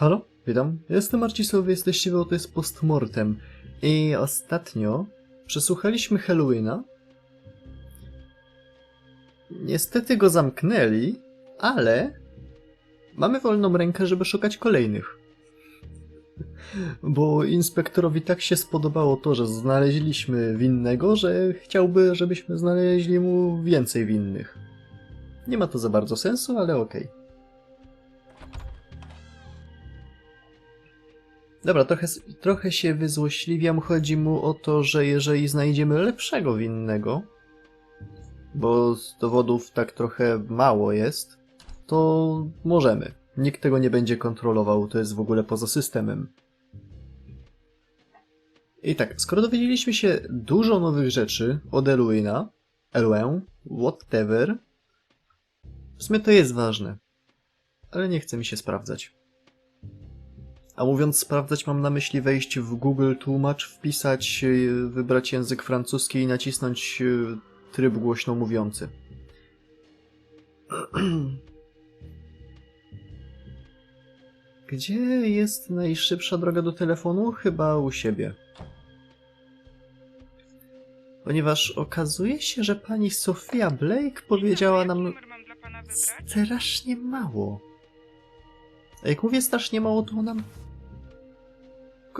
Halo, witam. Jestem Marcisław, wy jesteście w to jest postmortem. I ostatnio przesłuchaliśmy Halloweena. Niestety go zamknęli, ale mamy wolną rękę, żeby szukać kolejnych. Bo inspektorowi tak się spodobało to, że znaleźliśmy winnego, że chciałby, żebyśmy znaleźli mu więcej winnych. Nie ma to za bardzo sensu, ale okej. Dobra, trochę, trochę się wyzłośliwiam. Chodzi mu o to, że jeżeli znajdziemy lepszego winnego, bo z dowodów tak trochę mało jest, to możemy. Nikt tego nie będzie kontrolował, to jest w ogóle poza systemem. I tak, skoro dowiedzieliśmy się dużo nowych rzeczy od Eluina, Eluę, whatever, w sumie to jest ważne, ale nie chce mi się sprawdzać. A mówiąc sprawdzać, mam na myśli wejść w Google Tłumacz, wpisać, yy, wybrać język francuski i nacisnąć yy, tryb głośno mówiący. Gdzie jest najszybsza droga do telefonu? Chyba u siebie. Ponieważ okazuje się, że pani Sofia Blake powiedziała nam strasznie mało. A jak mówię strasznie mało, to nam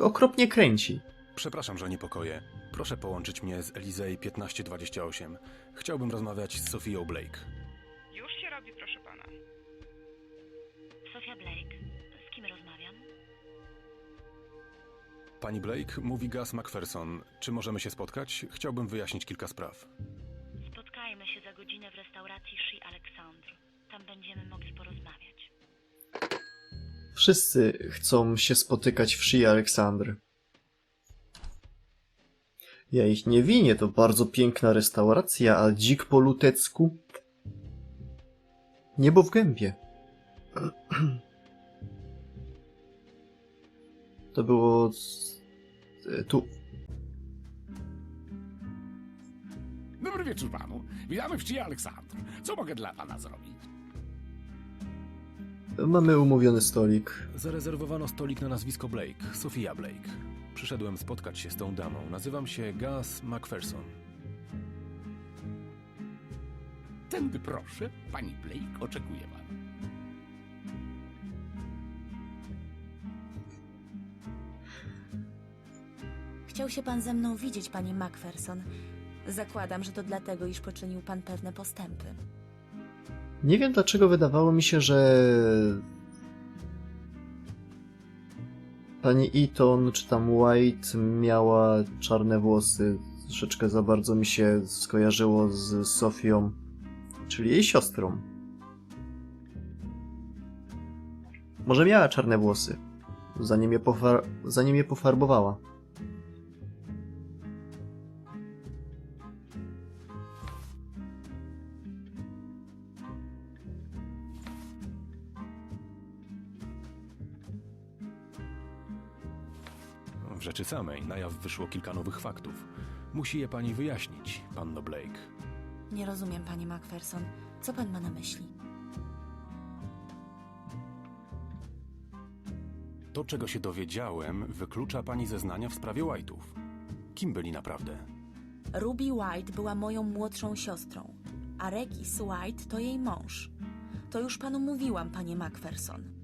okropnie kręci. Przepraszam, że niepokoję. Proszę połączyć mnie z Elizei 1528. Chciałbym rozmawiać z Sofią Blake. Już się robi, proszę pana. Sofia Blake, z kim rozmawiam? Pani Blake, mówi Gus MacPherson. Czy możemy się spotkać? Chciałbym wyjaśnić kilka spraw. Wszyscy chcą się spotykać w Shii Aleksandry. Ja ich nie winię, to bardzo piękna restauracja, a dzik po lutecku? Niebo w gębie. To było... e, tu. Dobry wieczór panu. Witamy w Ci Aleksandr. Co mogę dla pana zrobić? Mamy umówiony stolik. Zarezerwowano stolik na nazwisko Blake, Sofia Blake. Przyszedłem spotkać się z tą damą. Nazywam się Gus MacPherson. Tędy proszę. Pani Blake oczekuje pana. Chciał się pan ze mną widzieć, panie Macpherson. Zakładam, że to dlatego, iż poczynił pan pewne postępy. Nie wiem dlaczego wydawało mi się, że pani Eaton czy tam White miała czarne włosy. Troszeczkę za bardzo mi się skojarzyło z Sofią, czyli jej siostrą. Może miała czarne włosy, zanim je, pofar- zanim je pofarbowała. W rzeczy samej na jaw wyszło kilka nowych faktów. Musi je pani wyjaśnić, panno Blake. Nie rozumiem, panie Macpherson. Co pan ma na myśli? To, czego się dowiedziałem, wyklucza pani zeznania w sprawie White'ów. Kim byli naprawdę? Ruby White była moją młodszą siostrą, a Regis White to jej mąż. To już panu mówiłam, panie Macpherson.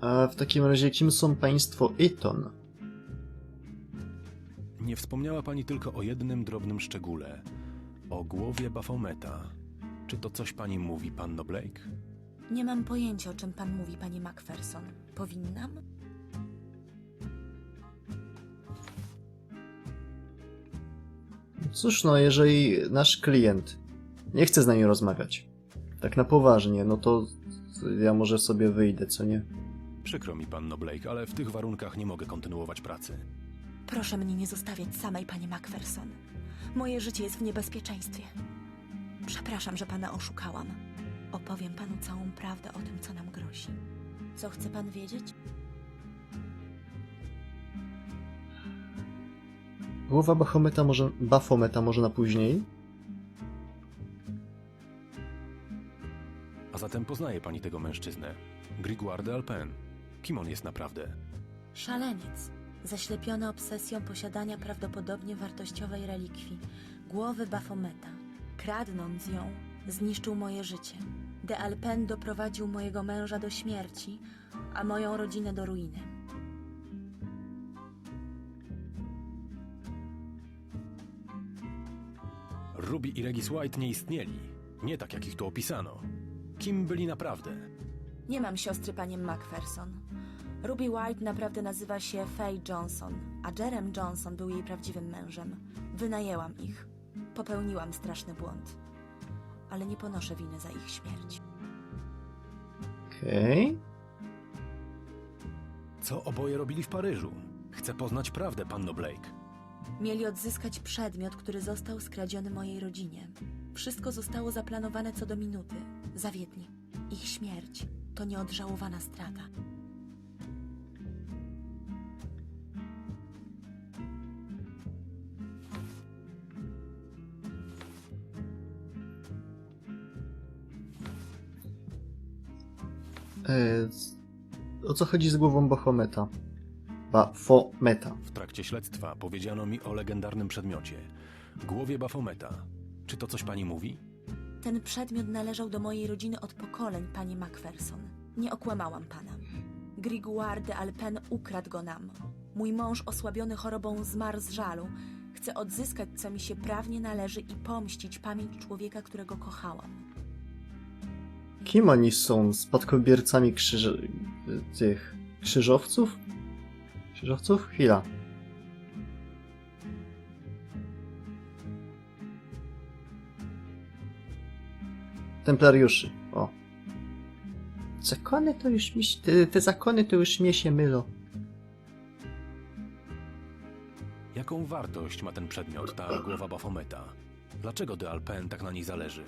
A w takim razie kim są państwo Eaton? Nie wspomniała pani tylko o jednym drobnym szczególe. O głowie Baphometa. Czy to coś pani mówi, panno Blake? Nie mam pojęcia, o czym pan mówi, panie Macpherson. Powinnam? Cóż no, jeżeli nasz klient nie chce z nami rozmawiać, tak na poważnie, no to ja może sobie wyjdę, co nie? Przykro mi, panno Blake, ale w tych warunkach nie mogę kontynuować pracy. Proszę mnie nie zostawiać samej, panie Macpherson. Moje życie jest w niebezpieczeństwie. Przepraszam, że pana oszukałam. Opowiem panu całą prawdę o tym, co nam grozi. Co chce pan wiedzieć? Głowa Bafometa może, Bafometa może na później? A zatem poznaje pani tego mężczyznę. Grégoire de Alpin. Kim on jest naprawdę? Szaleniec, zaślepiony obsesją posiadania prawdopodobnie wartościowej relikwii, głowy Bafometa. Kradnąc ją, zniszczył moje życie. De Alpen doprowadził mojego męża do śmierci, a moją rodzinę do ruiny. Ruby i Regis White nie istnieli. Nie tak, jak ich tu opisano. Kim byli naprawdę? Nie mam siostry, panie Macpherson. Ruby White naprawdę nazywa się Faye Johnson, a Jerem Johnson był jej prawdziwym mężem. Wynajęłam ich. Popełniłam straszny błąd. Ale nie ponoszę winy za ich śmierć. Okej. Co oboje robili w Paryżu? Chcę poznać prawdę, panno Blake. Mieli odzyskać przedmiot, który został skradziony mojej rodzinie. Wszystko zostało zaplanowane co do minuty. Zawiedni. Ich śmierć to nieodżałowana strata. O co chodzi z głową Bafometa? Bafometa. W trakcie śledztwa powiedziano mi o legendarnym przedmiocie. Głowie Bafometa. Czy to coś pani mówi? Ten przedmiot należał do mojej rodziny od pokoleń, panie Macpherson. Nie okłamałam pana. Grégoire de Alpen ukradł go nam. Mój mąż osłabiony chorobą zmarł z żalu. Chcę odzyskać, co mi się prawnie należy i pomścić pamięć człowieka, którego kochałam. Kim oni są? Spadkobiercami krzyż... tych krzyżowców? Krzyżowców? Chwila. Templariuszy. O. Zakony to już mi się, te, te zakony to już mnie się mylą. Jaką wartość ma ten przedmiot, ta głowa Bafometa? Dlaczego de Alpin tak na niej zależy?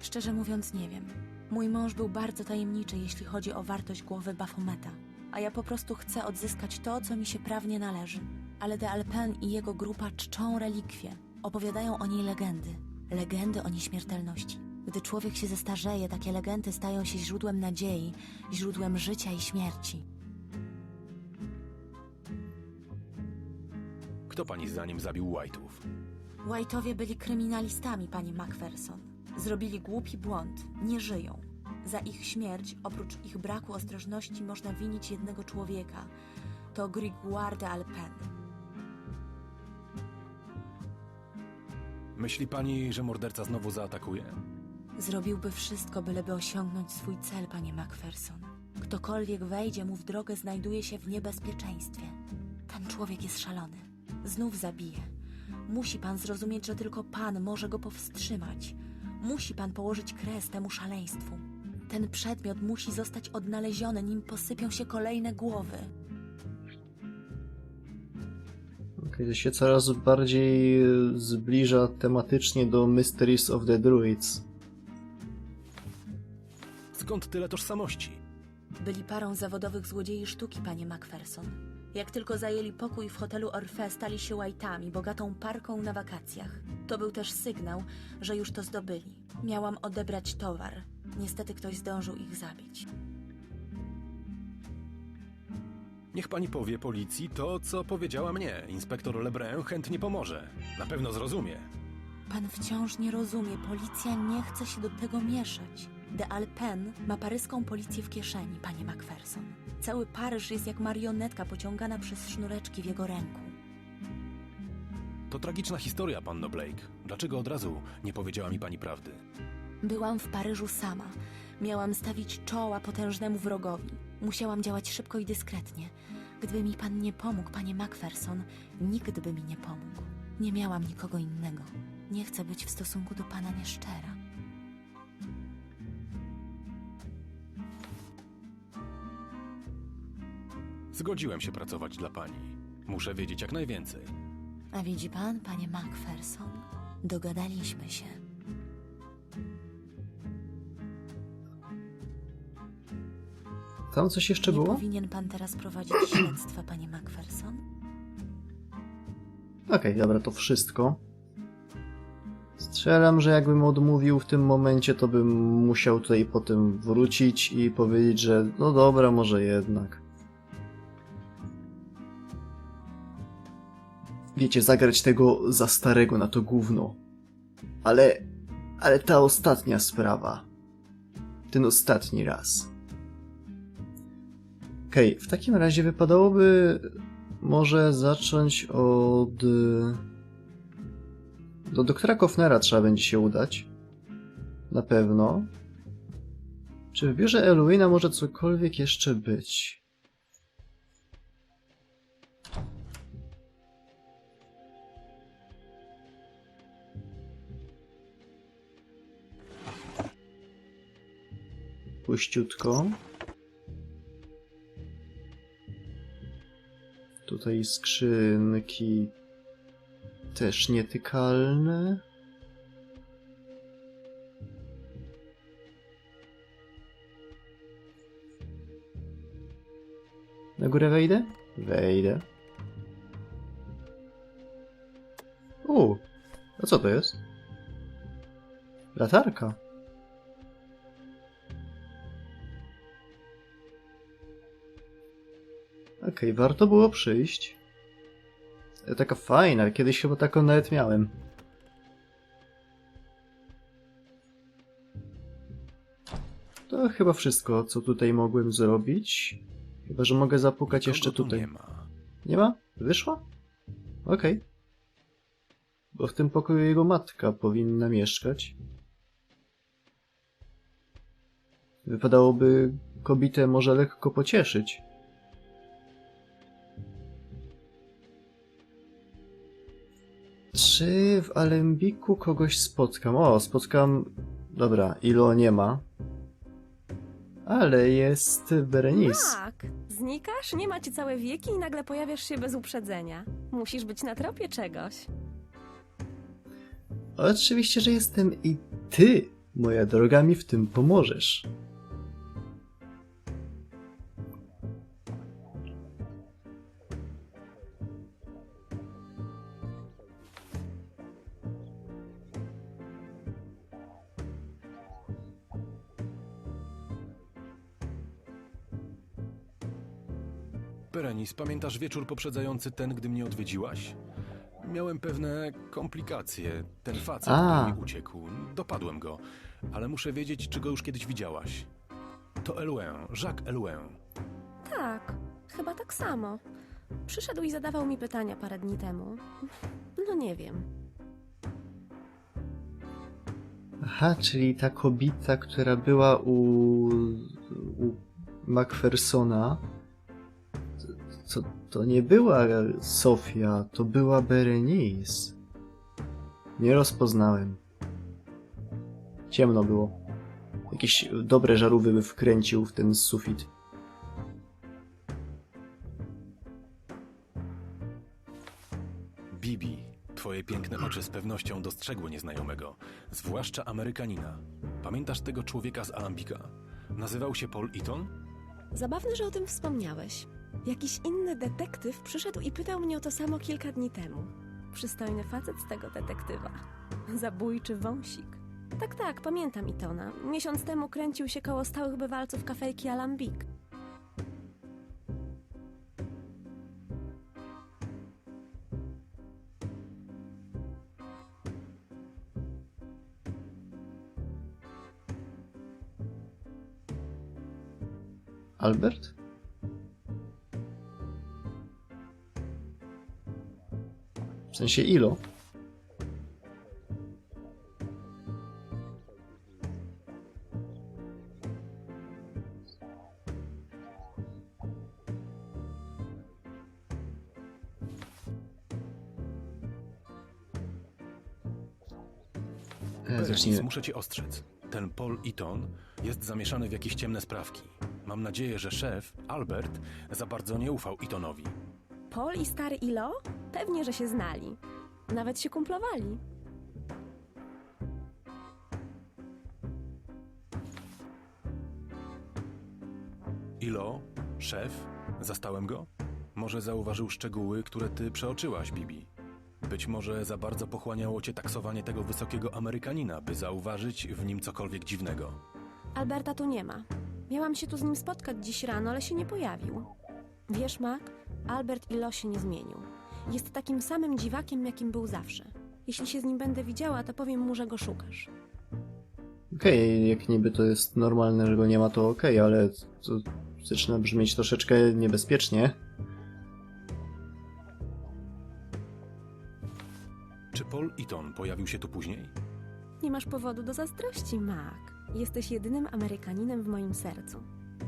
Szczerze mówiąc, nie wiem. Mój mąż był bardzo tajemniczy, jeśli chodzi o wartość głowy Bafometa, a ja po prostu chcę odzyskać to, co mi się prawnie należy. Ale de Alpen i jego grupa czczą relikwie, opowiadają o niej legendy. Legendy o nieśmiertelności. Gdy człowiek się zestarzeje, takie legendy stają się źródłem nadziei, źródłem życia i śmierci. Kto pani zdaniem zabił White'ów? White'owie byli kryminalistami, panie Macpherson. Zrobili głupi błąd, nie żyją. Za ich śmierć, oprócz ich braku ostrożności, można winić jednego człowieka. To Grégoire de Alpen. Myśli pani, że morderca znowu zaatakuje? Zrobiłby wszystko, byleby osiągnąć swój cel, panie Macpherson. Ktokolwiek wejdzie mu w drogę, znajduje się w niebezpieczeństwie. Ten człowiek jest szalony. Znów zabije. Musi pan zrozumieć, że tylko pan może go powstrzymać. Musi pan położyć kres temu szaleństwu. Ten przedmiot musi zostać odnaleziony, nim posypią się kolejne głowy. Kiedy się coraz bardziej zbliża tematycznie do Mysteries of the Druids. Skąd tyle tożsamości? Byli parą zawodowych złodziei sztuki, panie Macpherson. Jak tylko zajęli pokój w hotelu Orfe, stali się łajtami, bogatą parką na wakacjach. To był też sygnał, że już to zdobyli. Miałam odebrać towar. Niestety ktoś zdążył ich zabić. Niech pani powie policji to, co powiedziała mnie. Inspektor Lebrun chętnie pomoże. Na pewno zrozumie. Pan wciąż nie rozumie, policja nie chce się do tego mieszać. De Alpen ma paryską policję w kieszeni, panie Macpherson. Cały Paryż jest jak marionetka pociągana przez sznureczki w jego ręku. To tragiczna historia, panno Blake. Dlaczego od razu nie powiedziała mi pani prawdy? Byłam w Paryżu sama. Miałam stawić czoła potężnemu wrogowi. Musiałam działać szybko i dyskretnie. Gdyby mi pan nie pomógł, panie Macpherson, nikt by mi nie pomógł. Nie miałam nikogo innego. Nie chcę być w stosunku do pana nieszczera. Zgodziłem się pracować dla pani. Muszę wiedzieć jak najwięcej. A widzi pan, panie Macpherson? Dogadaliśmy się. Tam coś jeszcze Nie było? powinien pan teraz prowadzić śledztwa, panie Macpherson? Okej, dobra, to wszystko. Strzelam, że jakbym odmówił w tym momencie, to bym musiał tutaj potem wrócić i powiedzieć, że no dobra, może jednak. Wiecie, zagrać tego za starego na to gówno. Ale, ale ta ostatnia sprawa. Ten ostatni raz. Okej, w takim razie wypadałoby może zacząć od... Do doktora Kofnera trzeba będzie się udać. Na pewno. Czy w biurze Eluina może cokolwiek jeszcze być? Puściutko. Tutaj skrzynki też nietykalne. Na górę wejdę? Wejdę. U, a co to jest? Latarka. Okej, warto było przyjść. E, Taka fajna, kiedyś chyba taką nawet miałem. To chyba wszystko, co tutaj mogłem zrobić. Chyba, że mogę zapukać jeszcze Kogo tu tutaj. nie ma. Nie ma? Wyszła? Okej. Bo w tym pokoju jego matka powinna mieszkać. Wypadałoby kobietę może lekko pocieszyć. Czy w Alembiku kogoś spotkam? O, spotkam... Dobra, Ilo nie ma. Ale jest Berenice. Tak, znikasz, nie ma ci całe wieki i nagle pojawiasz się bez uprzedzenia. Musisz być na tropie czegoś. Oczywiście, że jestem i ty, moja droga, mi w tym pomożesz. Perenis, pamiętasz wieczór poprzedzający ten, gdy mnie odwiedziłaś? Miałem pewne komplikacje. Ten facet, A. który mi uciekł, dopadłem go. Ale muszę wiedzieć, czy go już kiedyś widziałaś. To Elouin, Jacques Elouin. Tak, chyba tak samo. Przyszedł i zadawał mi pytania parę dni temu. No nie wiem. Aha, czyli ta kobieta, która była u, u Macphersona, to, to nie była Sofia, to była Berenice. Nie rozpoznałem. Ciemno było. Jakieś dobre żarówy by wkręcił w ten sufit. Bibi, twoje piękne oczy z pewnością dostrzegły nieznajomego, zwłaszcza Amerykanina. Pamiętasz tego człowieka z Alambika? Nazywał się Paul Eaton? Zabawne, że o tym wspomniałeś. Jakiś inny detektyw przyszedł i pytał mnie o to samo kilka dni temu. Przystojny facet z tego detektywa. Zabójczy wąsik. Tak, tak, pamiętam Itona. Miesiąc temu kręcił się koło stałych bywalców kafejki Alambik. Albert? W sensie Perenis, Zacznijmy. muszę cię ostrzec. Ten Paul Eaton jest zamieszany w jakieś ciemne sprawki. Mam nadzieję, że szef, Albert, za bardzo nie ufał Eatonowi. Paul i stary Ilo? Pewnie, że się znali. Nawet się kumplowali. Ilo, szef, zastałem go? Może zauważył szczegóły, które ty przeoczyłaś, Bibi. Być może za bardzo pochłaniało cię taksowanie tego wysokiego Amerykanina, by zauważyć w nim cokolwiek dziwnego. Alberta tu nie ma. Miałam się tu z nim spotkać dziś rano, ale się nie pojawił. Wiesz, Mac, Albert i los się nie zmienił. Jest takim samym dziwakiem, jakim był zawsze. Jeśli się z nim będę widziała, to powiem mu, że go szukasz. Okej, jak niby to jest normalne, że go nie ma, to okej, ale to zaczyna brzmieć troszeczkę niebezpiecznie. Czy Paul Eaton pojawił się tu później? Nie masz powodu do zazdrości, Mac. Jesteś jedynym Amerykaninem w moim sercu.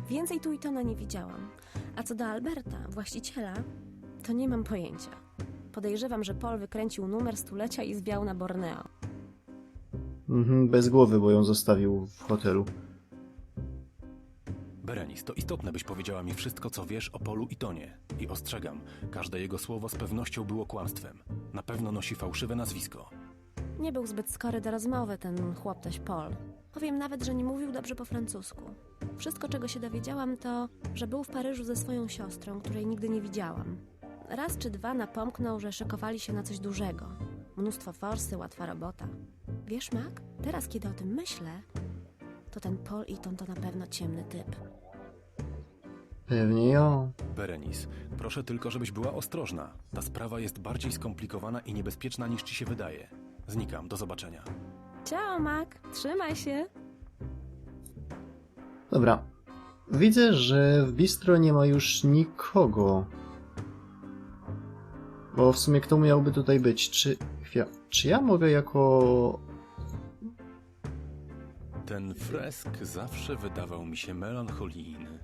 Więcej tu i to na nie widziałam. A co do Alberta, właściciela, to nie mam pojęcia. Podejrzewam, że Paul wykręcił numer stulecia i zwiał na Borneo. Mhm, bez głowy, bo ją zostawił w hotelu. Berenis, to istotne, byś powiedziała mi wszystko, co wiesz o Polu Eatonie. I ostrzegam, każde jego słowo z pewnością było kłamstwem. Na pewno nosi fałszywe nazwisko. Nie był zbyt skory do rozmowy ten chłopteś Paul. Powiem nawet, że nie mówił dobrze po francusku. Wszystko, czego się dowiedziałam, to, że był w Paryżu ze swoją siostrą, której nigdy nie widziałam. Raz czy dwa napomknął, że szykowali się na coś dużego. Mnóstwo forsy, łatwa robota. Wiesz, Mac, teraz kiedy o tym myślę, to ten Paul Eaton to na pewno ciemny typ. Pewnie ją. Berenis, proszę tylko, żebyś była ostrożna. Ta sprawa jest bardziej skomplikowana i niebezpieczna niż ci się wydaje. Znikam, do zobaczenia. Ciao, Mac, trzymaj się! Dobra. Widzę, że w bistro nie ma już nikogo. Bo w sumie kto miałby tutaj być? Czy, chwila, czy ja mogę jako... Ten fresk zawsze wydawał mi się melancholijny.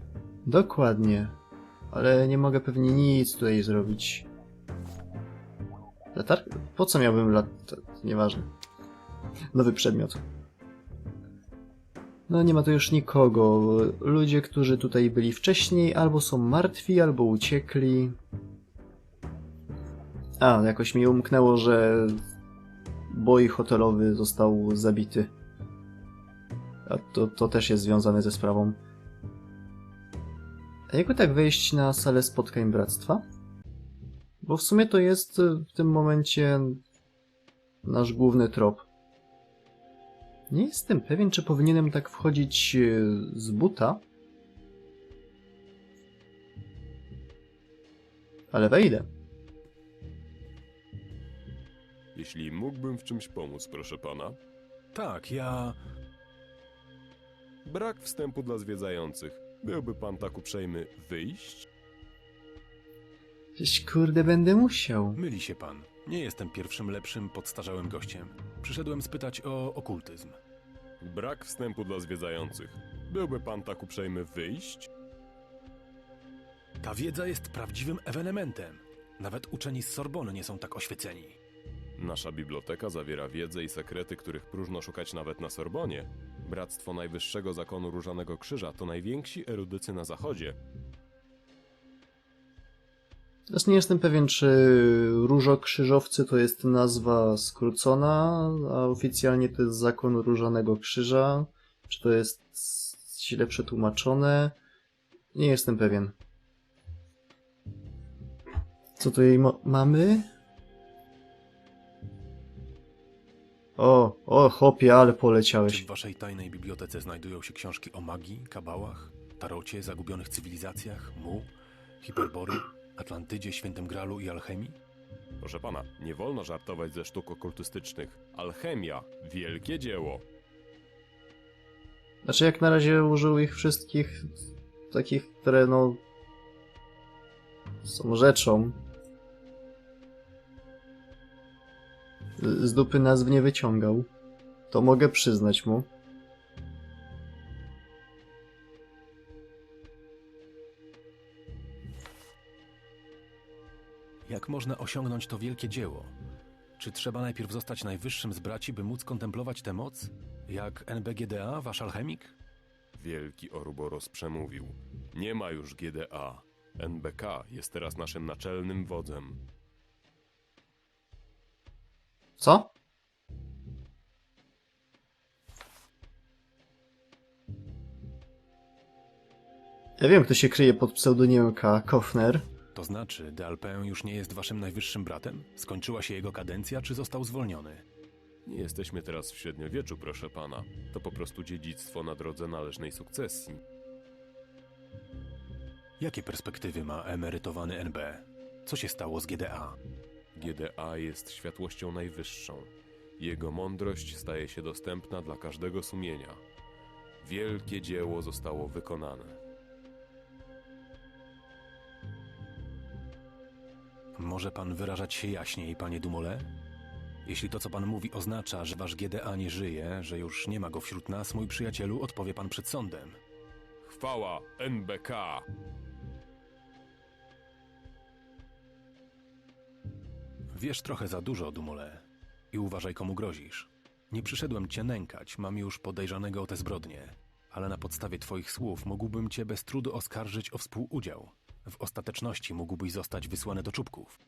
Dokładnie. Ale nie mogę pewnie nic tutaj zrobić. Latar... Po co miałbym lat... Nieważne. Nowy przedmiot. No nie ma tu już nikogo. Ludzie, którzy tutaj byli wcześniej, albo są martwi, albo uciekli. A, jakoś mi umknęło, że boj hotelowy został zabity. A to, to też jest związane ze sprawą. A jakby tak wejść na salę spotkań bractwa? Bo w sumie to jest y, w tym momencie nasz główny trop. Nie jestem pewien, czy powinienem tak wchodzić y, z buta. Ale wejdę. Jeśli mógłbym w czymś pomóc, proszę pana. Tak, ja... Brak wstępu dla zwiedzających. Byłby pan tak uprzejmy wyjść? Przecież kurde będę musiał. Myli się pan. Nie jestem pierwszym lepszym, podstarzałym gościem. Przyszedłem spytać o okultyzm. Brak wstępu dla zwiedzających. Byłby pan tak uprzejmy wyjść? Ta wiedza jest prawdziwym ewenementem. Nawet uczeni z Sorbony nie są tak oświeceni. Nasza biblioteka zawiera wiedzę i sekrety, których próżno szukać nawet na Sorbonie. Bractwo Najwyższego Zakonu Różanego Krzyża to najwięksi erudycy na zachodzie. Teraz nie jestem pewien, czy Różokrzyżowcy to jest nazwa skrócona, a oficjalnie to jest Zakon Różanego Krzyża. Czy to jest źle przetłumaczone? Nie jestem pewien. Co tutaj mo- mamy? O, o, chopie, ale Czy poleciałeś. w waszej tajnej bibliotece znajdują się książki o magii, kabałach, tarocie, zagubionych cywilizacjach, mu, hiperbory, Atlantydzie, Świętym Gralu i alchemii? Proszę pana, nie wolno żartować ze sztuk okultystycznych. Alchemia, wielkie dzieło. Znaczy, jak na razie użył ich wszystkich takich, które no. są rzeczą. Z dupy nazw nie wyciągał. To mogę przyznać mu. Jak można osiągnąć to wielkie dzieło? Czy trzeba najpierw zostać najwyższym z braci, by móc kontemplować tę moc? Jak NBGDA, wasz alchemik? Wielki Oruboros przemówił. Nie ma już GDA. NBK jest teraz naszym naczelnym wodzem. Co? Ja wiem, kto się kryje pod pseudonimem K. Kofner. To znaczy, de Alpin już nie jest waszym najwyższym bratem? Skończyła się jego kadencja, czy został zwolniony? Nie jesteśmy teraz w średniowieczu, proszę pana. To po prostu dziedzictwo na drodze należnej sukcesji. Jakie perspektywy ma emerytowany NB? Co się stało z GDA? GDA jest światłością najwyższą. Jego mądrość staje się dostępna dla każdego sumienia. Wielkie dzieło zostało wykonane. Może pan wyrażać się jaśniej, panie Dumole? Jeśli to, co pan mówi, oznacza, że wasz GDA nie żyje, że już nie ma go wśród nas, mój przyjacielu, odpowie pan przed sądem. Chwała NBK! Wiesz trochę za dużo, Dumole. I uważaj, komu grozisz. Nie przyszedłem cię nękać, mam już podejrzanego o te zbrodnie. Ale na podstawie twoich słów mógłbym cię bez trudu oskarżyć o współudział. W ostateczności mógłbyś zostać wysłany do czubków.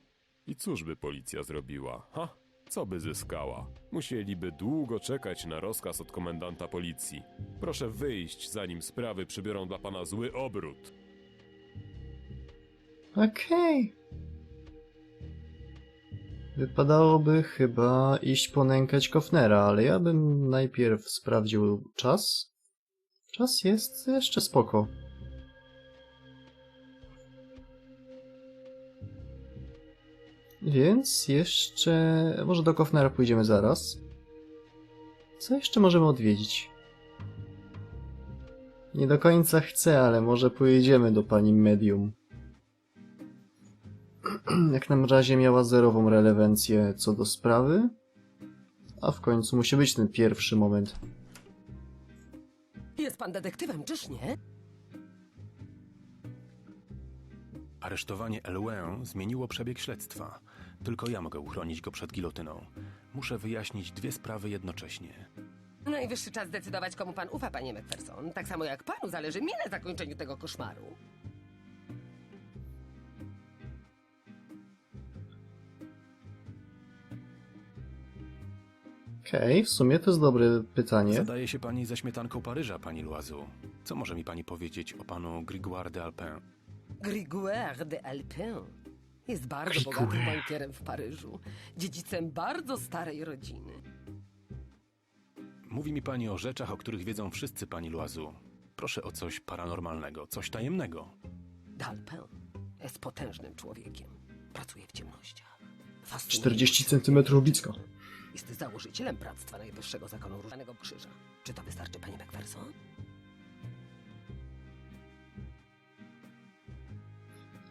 I cóż by policja zrobiła? Ha? Co by zyskała? Musieliby długo czekać na rozkaz od komendanta policji. Proszę wyjść, zanim sprawy przybiorą dla pana zły obrót. Okej. Wypadałoby chyba iść ponękać Kofnera, ale ja bym najpierw sprawdził czas. Czas jest jeszcze spoko. Więc jeszcze... Może do Kofnera pójdziemy zaraz. Co jeszcze możemy odwiedzić? Nie do końca chcę, ale może pojedziemy do pani medium. Jak na razie miała zerową relewancję co do sprawy. A w końcu musi być ten pierwszy moment. Jest pan detektywem, czyż nie? Aresztowanie Elouin zmieniło przebieg śledztwa. Tylko ja mogę uchronić go przed gilotyną. Muszę wyjaśnić dwie sprawy jednocześnie. Najwyższy czas zdecydować, komu pan ufa, panie McPherson. Tak samo jak panu zależy mi na zakończeniu tego koszmaru. Okej, w sumie to jest dobre pytanie. Zadaje się pani ze śmietanką Paryża, pani Loiseau. Co może mi pani powiedzieć o panu Grégoire de Alpin? Grégoire de Alpin jest bardzo Grégoire. bogatym bankierem w Paryżu. Dziedzicem bardzo starej rodziny. Mówi mi pani o rzeczach, o których wiedzą wszyscy, pani Loiseau. Proszę o coś paranormalnego, coś tajemnego. D'Alpin jest potężnym człowiekiem. Pracuje w ciemnościach. Fascynuje 40 mnie cm blisko. Jest założycielem Bractwa Najwyższego Zakonu Różanego Krzyża. Czy to wystarczy, panie McPherson?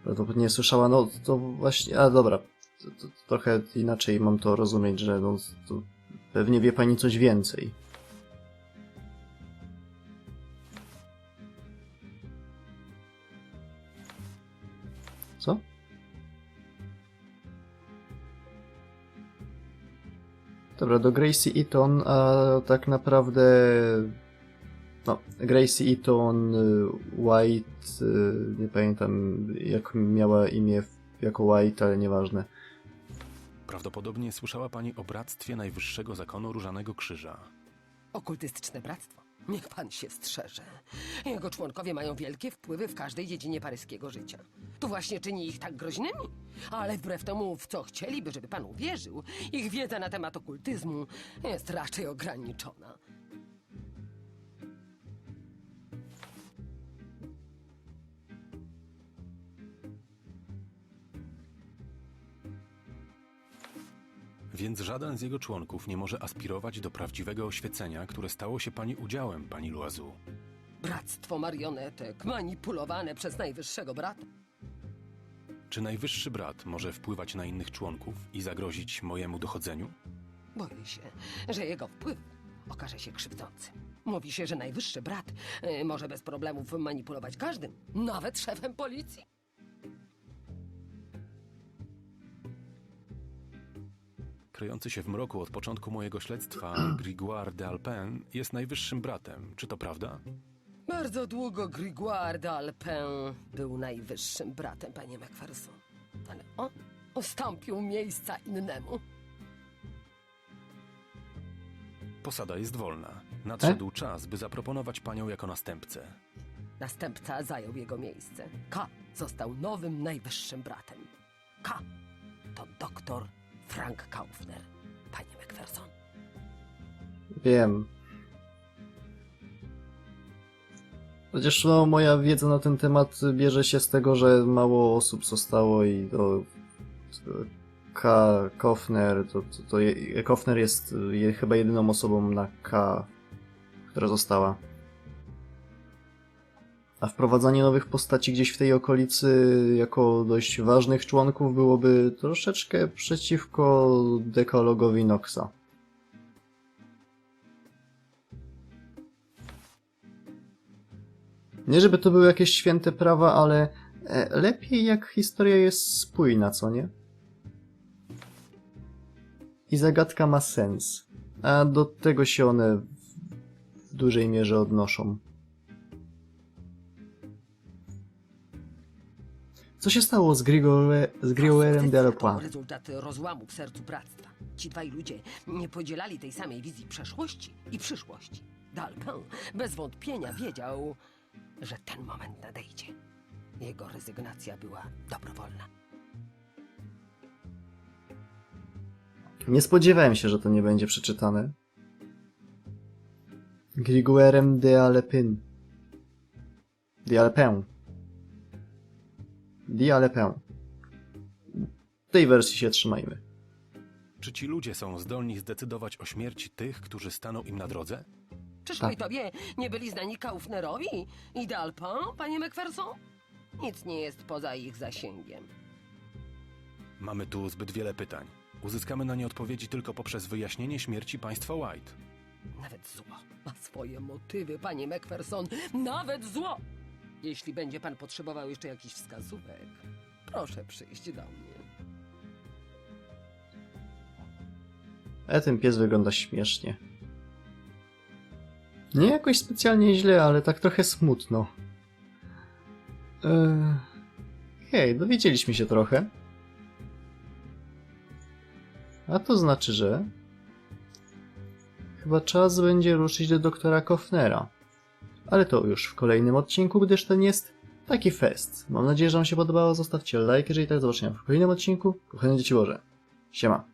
Prawdopodobnie słyszała, no to właśnie, a dobra. To, to, trochę inaczej mam to rozumieć, że no, to pewnie wie pani coś więcej. Dobra, do Gracie Eaton, a tak naprawdę... No, Gracie Eaton, y, White, y, nie pamiętam jak miała imię jako White, ale nieważne. Prawdopodobnie słyszała pani o Bractwie Najwyższego Zakonu Różanego Krzyża. Okultystyczne bractwo. Niech pan się strzeże. Jego członkowie mają wielkie wpływy w każdej dziedzinie paryskiego życia. To właśnie czyni ich tak groźnymi. Ale wbrew temu, w co chcieliby, żeby pan uwierzył, ich wiedza na temat okultyzmu jest raczej ograniczona. Więc żaden z jego członków nie może aspirować do prawdziwego oświecenia, które stało się pani udziałem, pani Loiseau. Bractwo marionetek manipulowane przez najwyższego brata. Czy najwyższy brat może wpływać na innych członków i zagrozić mojemu dochodzeniu? Boję się, że jego wpływ okaże się krzywdzący. Mówi się, że najwyższy brat y, może bez problemów manipulować każdym, nawet szefem policji. Kryjący się w mroku od początku mojego śledztwa, Grégoire de Alpin jest najwyższym bratem. Czy to prawda? Bardzo długo Grégoire d'Alpin był najwyższym bratem, panie Macpherson. Ale on ustąpił miejsca innemu. Posada jest wolna. Nadszedł czas, by zaproponować panią jako następcę. Następca zajął jego miejsce. K. został nowym najwyższym bratem. K to doktor Frank Kaufner, panie Macpherson. Wiem. Chociaż no, moja wiedza na ten temat bierze się z tego, że mało osób zostało i to... K. Kofner, to, to, to Kofner jest je, chyba jedyną osobą na K, która została. A wprowadzanie nowych postaci gdzieś w tej okolicy jako dość ważnych członków byłoby troszeczkę przeciwko dekalogowi Noxa. Nie żeby to były jakieś święte prawa, ale e, lepiej jak historia jest spójna, co nie? I zagadka ma sens. A do tego się one w- w dużej mierze odnoszą. Co się stało z, Grigore, z Grigorem de Alopois? rezultat rozłamu w sercu bractwa. Ci dwaj ludzie nie podzielali tej samej wizji przeszłości i przyszłości. Dalpin bez wątpienia wiedział, że ten moment nadejdzie. Jego rezygnacja była dobrowolna. Nie spodziewałem się, że to nie będzie przeczytane. Griguerem de Alepin. De Alepin. De Alepin. Tej wersji się trzymajmy. Czy ci ludzie są zdolni zdecydować o śmierci tych, którzy staną im na drodze? Czyż Tak. tobie nie byli znani Kaufnerowi i Dalpin, panie Macpherson? Nic nie jest poza ich zasięgiem. Mamy tu zbyt wiele pytań. Uzyskamy na nie odpowiedzi tylko poprzez wyjaśnienie śmierci państwa White. Nawet zło ma swoje motywy, panie Macpherson. Nawet zło! Jeśli będzie pan potrzebował jeszcze jakichś wskazówek, proszę przyjść do mnie. E, ten pies wygląda śmiesznie. Nie jakoś specjalnie źle, ale tak trochę smutno. Eee... Hej, dowiedzieliśmy się trochę. A to znaczy, że... Chyba czas będzie ruszyć do doktora Kofnera. Ale to już w kolejnym odcinku, gdyż ten jest taki fest. Mam nadzieję, że wam się podobało. Zostawcie like, jeżeli tak. Do zobaczenia w kolejnym odcinku. Kochane dzieci Boże. Siema.